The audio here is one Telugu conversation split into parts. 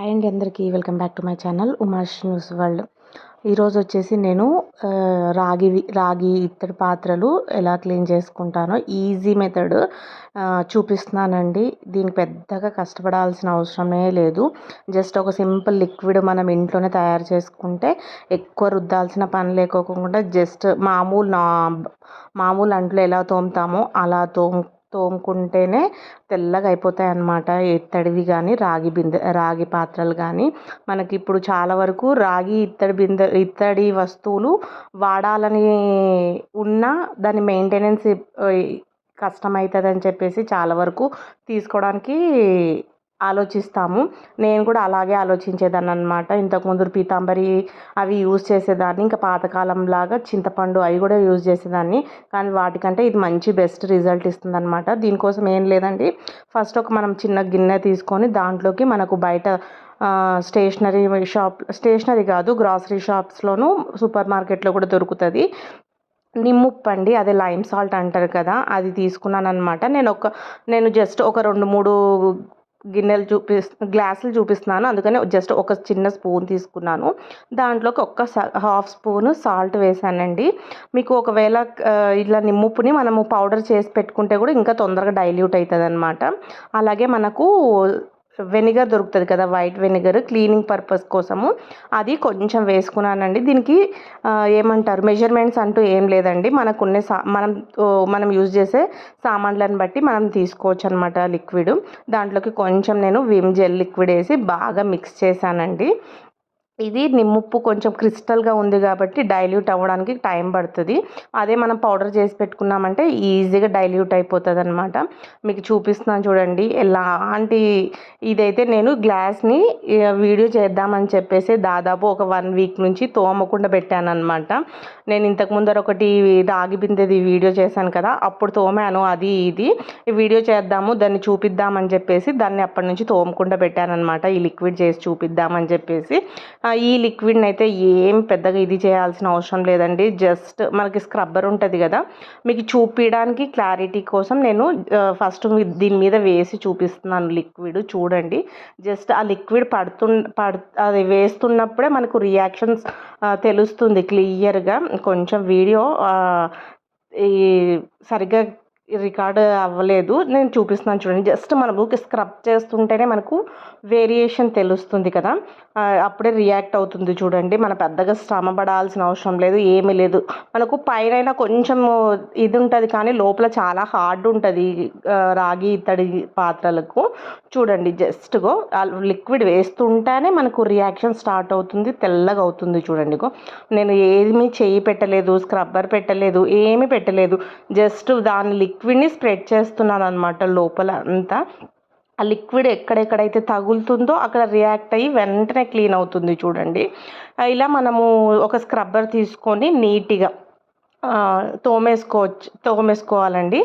హాయ్ అండి అందరికీ. Welcome back to my channel Umash news world ఈరోజు వచ్చేసి నేను రాగి రాగి ఇత్తడి పాత్రలు ఎలా క్లీన్ చేసుకుంటానో ఈజీ మెథడ్ చూపిస్తున్నానండి. దీనికి పెద్దగా కష్టపడాల్సిన అవసరమే లేదు. జస్ట్ ఒక సింపుల్ లిక్విడ్ మనం ఇంట్లోనే తయారు చేసుకుంటే ఎక్కువ రుద్దాల్సిన పని లేకోకుండా జస్ట్ మామూలు నా మామూలు అంట్లో ఎలా తోముతామో అలా తోము తోముకుంటేనే తెల్లగా అయిపోతాయి అన్నమాట ఇత్తడివి కానీ రాగి బిందె రాగి పాత్రలు కానీ మనకి ఇప్పుడు చాలా వరకు రాగి ఇత్తడి బిందె ఇత్తడి వస్తువులు వాడాలని ఉన్నా దాని మెయింటెనెన్స్ కష్టమవుతుందని చెప్పేసి చాలా వరకు తీసుకోవడానికి ఆలోచిస్తాము. నేను కూడా అలాగే ఆలోచించేదాన్ని అనమాట ఇంతకుముందు పీతాంబరి అవి యూజ్ చేసేదాన్ని. ఇంకా పాతకాలం లాగా చింతపండు అవి కూడా యూజ్ చేసేదాన్ని. కానీ వాటికంటే ఇది మంచి బెస్ట్ రిజల్ట్ ఇస్తుంది అనమాట దీనికోసం ఏం లేదండి. ఫస్ట్ ఒక మనం చిన్న గిన్నె తీసుకొని దాంట్లోకి మనకు బయట స్టేషనరీ షాప్ స్టేషనరీ కాదు గ్రాసరీ షాప్స్లోనూ సూపర్ మార్కెట్లో కూడా దొరుకుతుంది. నిమ్ముప్పండి అదే లైమ్ సాల్ట్ అంటారు కదా అది తీసుకున్నాను అనమాట నేను ఒక నేను జస్ట్ ఒక రెండు మూడు గిన్నెలు చూపి గ్లాసులు చూపిస్తున్నాను. అందుకని జస్ట్ ఒక చిన్న స్పూన్ తీసుకున్నాను. దాంట్లోకి ఒక్క హాఫ్ స్పూన్ సాల్ట్ వేసానండి. మీకు ఒకవేళ ఇలా నిమ్ముప్పుని మనము పౌడర్ చేసి పెట్టుకుంటే కూడా ఇంకా తొందరగా డైల్యూట్ అవుతుంది అనమాట అలాగే మనకు వెనిగర్ దొరుకుతుంది కదా వైట్ వెనిగర్ క్లీనింగ్ పర్పస్ కోసము. అది కొంచెం వేసుకున్నానండి. దీనికి ఏమంటారు మెజర్మెంట్స్ అంటూ ఏం లేదండి. మనకున్న సా మనం మనం యూజ్ చేసే సామాన్లను బట్టి మనం తీసుకోవచ్చు అనమాట లిక్విడ్. దాంట్లోకి కొంచెం నేను విమ్ జెల్ లిక్విడ్ వేసి బాగా మిక్స్ చేశానండి. ఇది నిమ్ముప్పు కొంచెం క్రిస్టల్గా ఉంది కాబట్టి డైల్యూట్ అవ్వడానికి టైం పడుతుంది. అదే మనం పౌడర్ చేసి పెట్టుకున్నామంటే ఈజీగా డైల్యూట్ అయిపోతుంది అనమాట మీకు చూపిస్తున్నాను చూడండి. ఎలాంటి ఇదైతే నేను గ్లాస్ని వీడియో చేద్దామని చెప్పేసి దాదాపు ఒక వన్ వీక్ నుంచి తోమకుండా పెట్టాను అనమాట నేను ఇంతకు ముందర ఒకటి రాగి బిందెది వీడియో చేశాను కదా అప్పుడు తోమాను అది ఇది. వీడియో చేద్దాము దాన్ని చూపిద్దామని చెప్పేసి దాన్ని అప్పటి నుంచి తోమకుండా పెట్టాను అనమాట ఈ లిక్విడ్ చేసి చూపిద్దామని చెప్పేసి. ఈ లిక్విడ్ని అయితే ఏం పెద్దగా ఇది చేయాల్సిన అవసరం లేదండి. జస్ట్ మనకి స్క్రబ్బర్ ఉంటుంది కదా మీకు చూపించడానికి క్లారిటీ కోసం నేను ఫస్ట్ దీని మీద వేసి చూపిస్తున్నాను లిక్విడ్ చూడండి. జస్ట్ ఆ లిక్విడ్ పడుతు పడు అది వేస్తున్నప్పుడే మనకు రియాక్షన్స్ తెలుస్తుంది క్లియర్గా. కొంచెం వీడియో ఈ సరిగ్గా రికార్డ్ అవ్వలేదు. నేను చూపిస్తున్నాను చూడండి. జస్ట్ మన బుక్ స్క్రబ్ చేస్తుంటేనే మనకు వేరియేషన్ తెలుస్తుంది కదా. అప్పుడే రియాక్ట్ అవుతుంది చూడండి. మన పెద్దగా శ్రమ పడాల్సిన అవసరం లేదు ఏమీ లేదు. మనకు పైన కొంచెం ఇది ఉంటుంది కానీ లోపల చాలా హార్డ్ ఉంటుంది రాగి ఇత్తడి పాత్రలకు. చూడండి జస్ట్గో లిక్విడ్ వేస్తుంటేనే మనకు రియాక్షన్ స్టార్ట్ అవుతుంది తెల్లగా అవుతుంది చూడండి నేను ఏమీ చేయి పెట్టలేదు స్క్రబ్బర్ పెట్టలేదు ఏమీ పెట్టలేదు. జస్ట్ దాని లిక్విడ్ని స్ప్రెడ్ చేస్తున్నాను అనమాట లోపల అంతా. ఆ లిక్విడ్ ఎక్కడెక్కడైతే తగులుతుందో అక్కడ రియాక్ట్ అయ్యి వెంటనే క్లీన్ అవుతుంది చూడండి. ఇలా మనము ఒక స్క్రబ్బర్ తీసుకొని నీట్గా తోమేసుకోవచ్చు తోమేసుకోవాలండి.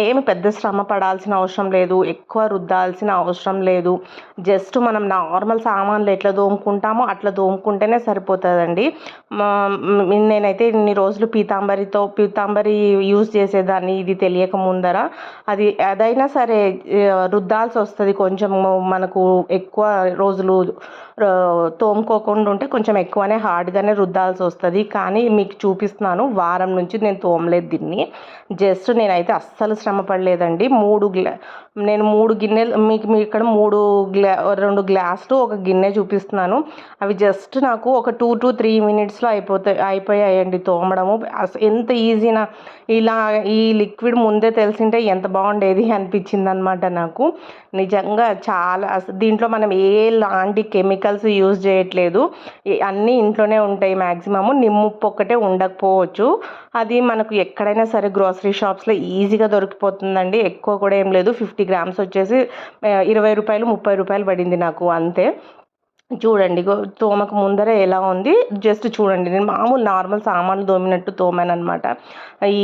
ఏమి పెద్ద శ్రమ పడాల్సిన అవసరం లేదు ఎక్కువ రుద్దాల్సిన అవసరం లేదు. జస్ట్ మనం నార్మల్ సామాన్లు ఎట్లా దోముకుంటామో అట్లా దోముకుంటేనే సరిపోతుందండి. నేనైతే ఇన్ని రోజులు పీతాంబరితో పీతాంబరి యూజ్ చేసేదాన్ని ఇది తెలియక ముందర. అది అదైనా సరే రుద్దాల్సి వస్తుంది కొంచెం మనకు ఎక్కువ రోజులు తోముకోకుండా ఉంటే కొంచెం ఎక్కువనే హార్డ్గానే రుద్దాల్సి వస్తుంది. కానీ మీకు చూపిస్తున్నాను వారం నుంచి నేను తోమలేదు దీన్ని. జస్ట్ నేనైతే అస్సలు శ్రమ పడలేదండి. మూడు గ్లా నేను మూడు గిన్నెలు మీకు మీ ఇక్కడ మూడు గ్లా రెండు గ్లాసులు ఒక గిన్నె చూపిస్తున్నాను. అవి జస్ట్ నాకు ఒక టూ టు త్రీ మినిట్స్లో అయిపోతాయి అయిపోయాయండి తోమడము. ఎంత ఈజీనా? ఇలా ఈ లిక్విడ్ ముందే తెలిసింటే ఎంత బాగుండేది అనిపించింది అనమాట నాకు. నిజంగా చాలా దీంట్లో మనం ఏ లాంటి కెమికల్ కెమికల్స్ యూజ్ చేయట్లేదు. అన్నీ ఇంట్లోనే ఉంటాయి మ్యాక్సిమము నిమ్ముప్పు ఒక్కటే ఉండకపోవచ్చు. అది మనకు ఎక్కడైనా సరే గ్రోసరీ షాప్స్లో ఈజీగా దొరికిపోతుందండి. ఎక్కువ కూడా ఏం లేదు. ఫిఫ్టీ గ్రామ్స్ వచ్చేసి ఇరవై రూపాయలు ముప్పై రూపాయలు పడింది నాకు అంతే. చూడండి తోమకు ముందర ఎలా ఉంది? జస్ట్ చూడండి నేను మామూలు నార్మల్ సామాన్లు తోమినట్టు తోమాను అనమాట ఈ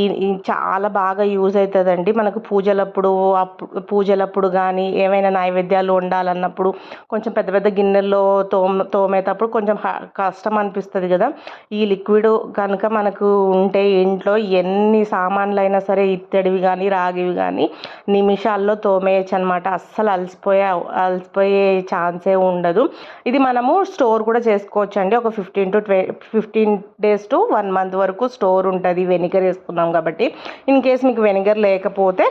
చాలా బాగా యూజ్ అవుతుందండి మనకు పూజలప్పుడు అప్పుడు పూజలప్పుడు కానీ ఏమైనా నైవేద్యాలు వండాలన్నప్పుడు కొంచెం పెద్ద పెద్ద గిన్నెల్లో తోమ తోమేటప్పుడు కొంచెం హ- కష్టం అనిపిస్తుంది కదా. ఈ లిక్విడ్ కనుక మనకు ఉంటే ఇంట్లో ఎన్ని సామాన్లు అయినా సరే ఇత్తడివి కానీ రాగివి కానీ నిమిషాల్లో తోమేయచ్చు అనమాట అస్సలు అలసిపోయే అలసిపోయే ఛాన్సే ఉండదు. ఇది మనము స్టోర్ కూడా చేసుకోవచ్చు అండి ఒక fifteen to ట్వే fifteen days to one month వరకు స్టోర్ ఉంటుంది. వెనిగర్ వేసుకున్నాం కాబట్టి. ఇన్ కేస్ మీకు వెనిగర్ లేకపోతే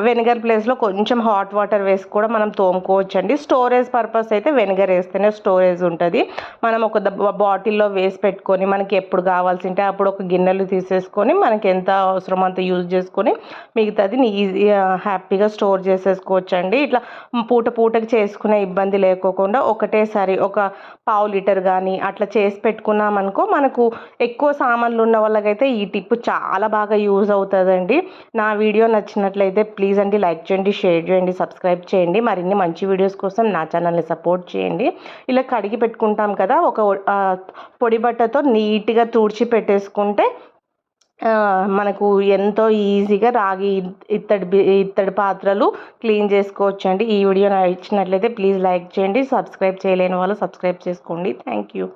వెనిగర్ ప్లేస్లో కొంచెం హాట్ వాటర్ వేసి కూడా మనం తోముకోవచ్చు అండి స్టోరేజ్ పర్పస్ అయితే వెనిగర్ వేస్తేనే స్టోరేజ్ ఉంటుంది. మనం ఒక ద- బాటిల్లో వేసి పెట్టుకొని మనకి ఎప్పుడు కావాల్సి ఉంటే అప్పుడు ఒక గిన్నెలు తీసేసుకొని మనకి ఎంత అవసరం అంత యూజ్ చేసుకొని మిగతాది ఈజీ హ్యాపీగా స్టోర్ చేసేసుకోవచ్చు అండి ఇట్లా పూట పూటకి చేసుకునే ఇబ్బంది లేకోకుండా ఒకటేసారి ఒక పావు లీటర్ కానీ అట్లా చేసి పెట్టుకున్నామనుకో మనకు ఎక్కువ సామాన్లు ఉన్న వాళ్ళకైతే ఈ టిప్ చాలా బాగా యూజ్ అవుతుందండి. నా వీడియో నచ్చినట్లయితే ప్లీజ్ అండి లైక్ చేయండి షేర్ చేయండి సబ్స్క్రైబ్ చేయండి. మరిన్ని మంచి వీడియోస్ కోసం నా ఛానల్ని సపోర్ట్ చేయండి. ఇలా కడిగి పెట్టుకుంటాం కదా ఒక పొడి బట్టతో నీట్గా తుడిచి పెట్టేసుకుంటే మనకు ఎంతో ఈజీగా రాగి ఇత్తడి ఇత్తడి పాత్రలు క్లీన్ చేసుకోవచ్చు అండి ఈ వీడియో నచ్చినట్లయితే ప్లీజ్ లైక్ చేయండి సబ్స్క్రైబ్ చేయలేని వాళ్ళు సబ్స్క్రైబ్ చేసుకోండి. Thank you.